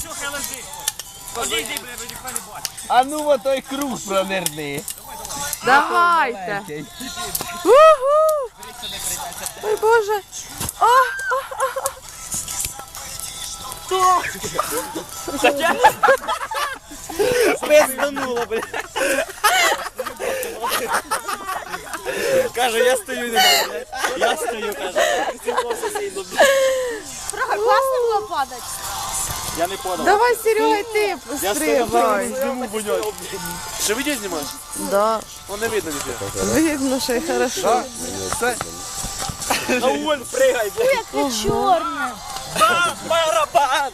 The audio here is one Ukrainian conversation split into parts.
Все, хай лежить. Одійди, бля, ніхто не бачить. А ну во той круг пронирни. Давайте. Уху! Ой, Боже. О, Пиздануло, бля. Каже, я стою, не можу. Я стою, каже. Трохи класно було падати. Я не подав. давай, Серега, ти Я стою, пострибай. зніму буньок. Що відео знімаєш? Да, Ну не видно нічого. видно, що й хорошо. На уль, пригай, блядь. Чорне. Бам, барабан.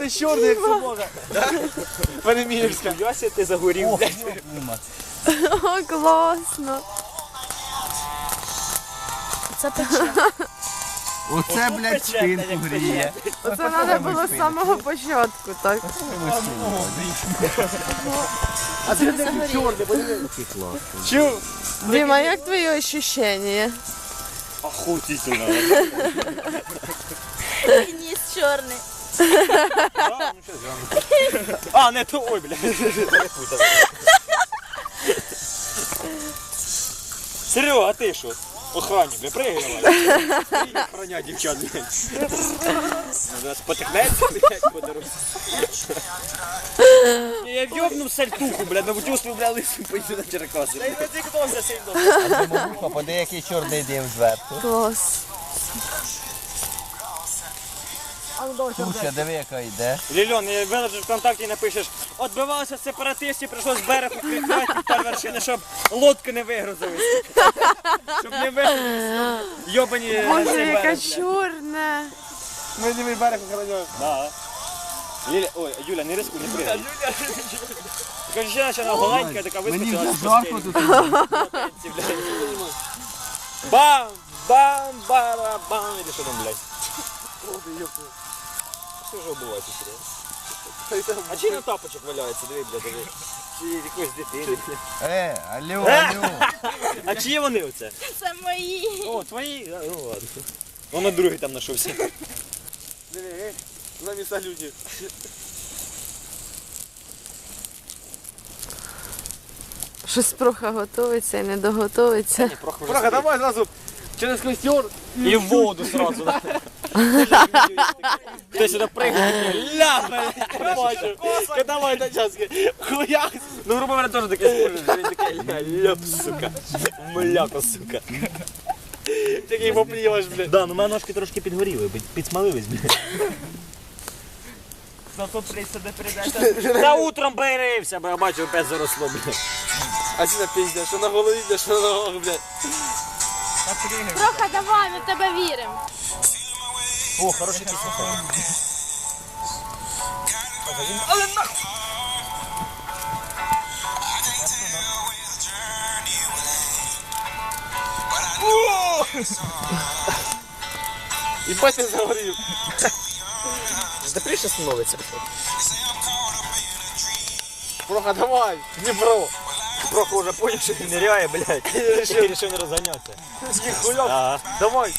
Ти чорний, як собака. Панеміївська. Йося, ти загорів, блядь. О, класно. Це пече. Оце, блядь, спинку гріє. Оце треба було з самого початку, так? А ти такий чорний. Чув? Діма, як твої ощущення? Охутительно. Ніс чорний. А, не то, ой, блядь. Серега, а ти що? Охранник, не пригай давай. Охраня дівчат, блядь. Блядь, по дорозі. Ні, Я в'єбнув сальтуху, блядь, на утюску, блядь, лису поїду на Черкаси. Та й розікнувся сильно. Попади, який чорний дим зверху. Клас. Туша, диви, яка йде. Лільон, я виложиш ВКонтакті і напишеш, отбивалися сепаратисти, прийшлось берег укріпляти та вершини, щоб лодки не вигрузились. Щоб не вигрузились. Йобані Боже, яка чорне. Ми не берег охороняємо. Да. Ліля, ой, Юля, не рискуй, не пригай. Кажу, ще наче вона голенька, така Мені вискочила. вже з жарко тут. Бам! Бам! Барабам! Іди що там, блядь? Що ж обувається, серйозно? А чи на тапочок валяється, диви, блядь, диви. Чи якоїсь дитини. Е, алло, алло. А чиї вони оце? Це мої. О, твої? А, Ну ладно. Воно другий там знайшовся. Диви, на місця люди. Щось проха готується і не доготується. Проха, давай зразу через костер і в воду сразу. Хтось сюди пригає, ля, блядь, бачу. Давай на час. Хуяк. Ну, грубо говоря, теж таке. Він такий, ля, ляп, сука. Мляко, сука. Такий попліваш, блядь. Да, ну мене ножки трошки підгоріли, підсмалились, блядь. Зато. Та утром берився, бо я бачу, опять заросло, блядь. А ці напізня, що на голові, де що на ногах, блядь. Трохи давай, ми в тебе віримо. О, хороший пісня. Їбать ти загорів. Запріше становиться. Проха, давай, Дніпро. Прохо уже понял, что ты ныряє, блядь. И решил не разгоняться. Ага. давай.